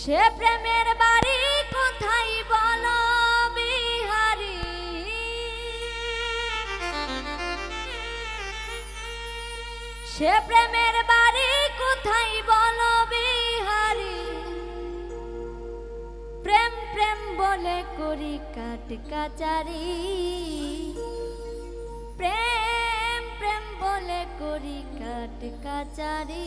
সে প্রেমের বাড়ি কোথায় বলো বিহারি? সে প্রেমের বাড়ি কোথায় বলো বিহারি? প্রেম প্রেম বলে করি কাট কাচারি। প্রেম প্রেম বলে করি কাট কাচারি।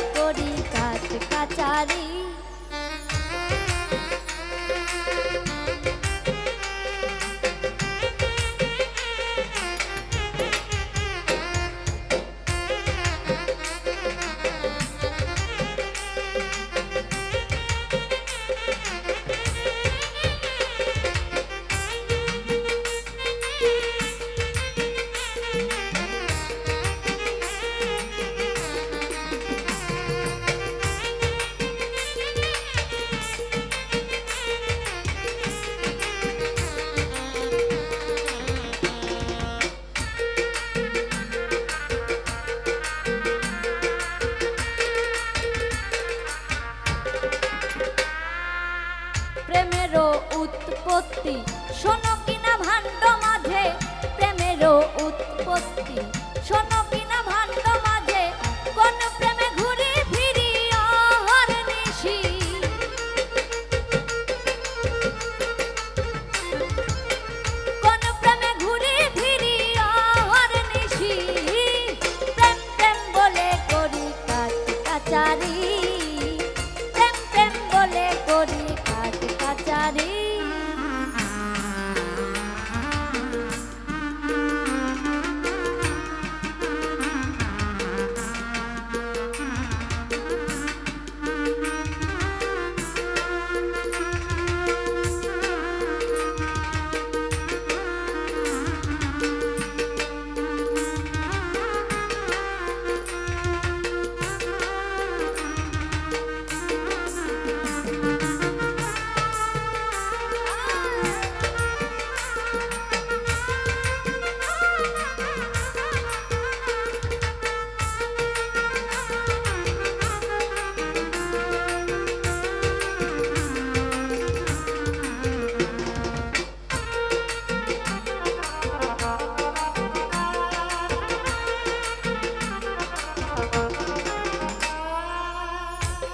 উৎপত্তি। শোনো কিনা ভাণ্ড মাঝে প্রেমেরও উৎপত্তি। শোনো কিনা ভাণ্ড মাঝে কোন প্রেমে ঘুরি ফিরি অহর নিশি। কোন প্রেমে ঘুরি ফিরি অহর নিশি। প্রেম প্রেম বলে করি কাচারি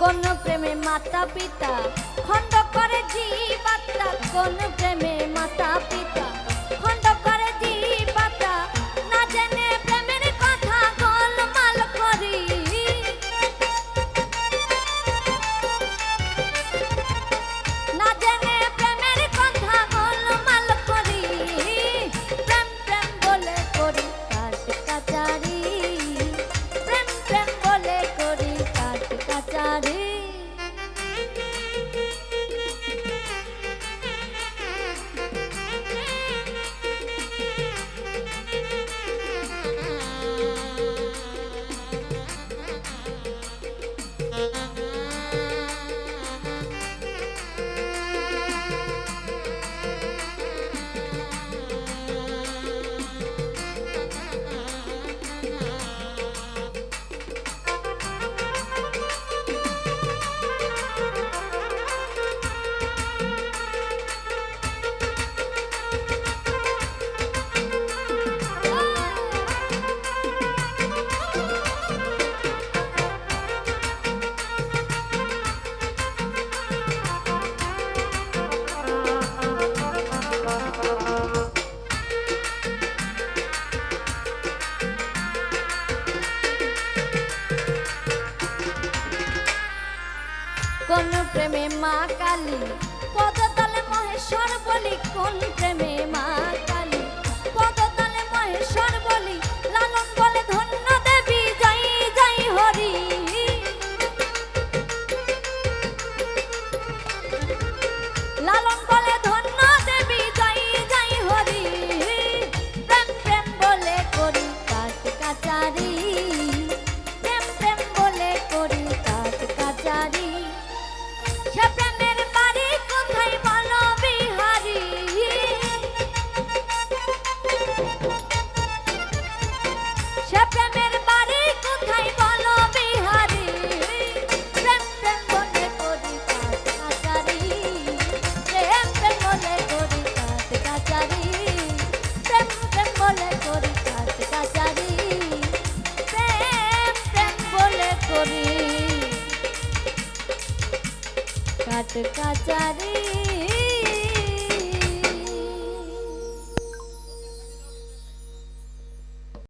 কোন প্রেমে মাতা পিতা খণ্ড করে জীবাত্মা কোন প্রেমে মাতা পিতা কোন প্রেমে মা কালী? পদতলে মহেশ্বর বলি, কোন প্রেমে মা কালী? পদতলে মহেশ্বর বলি, লালন বলে ধন্য কাছে কাচারি।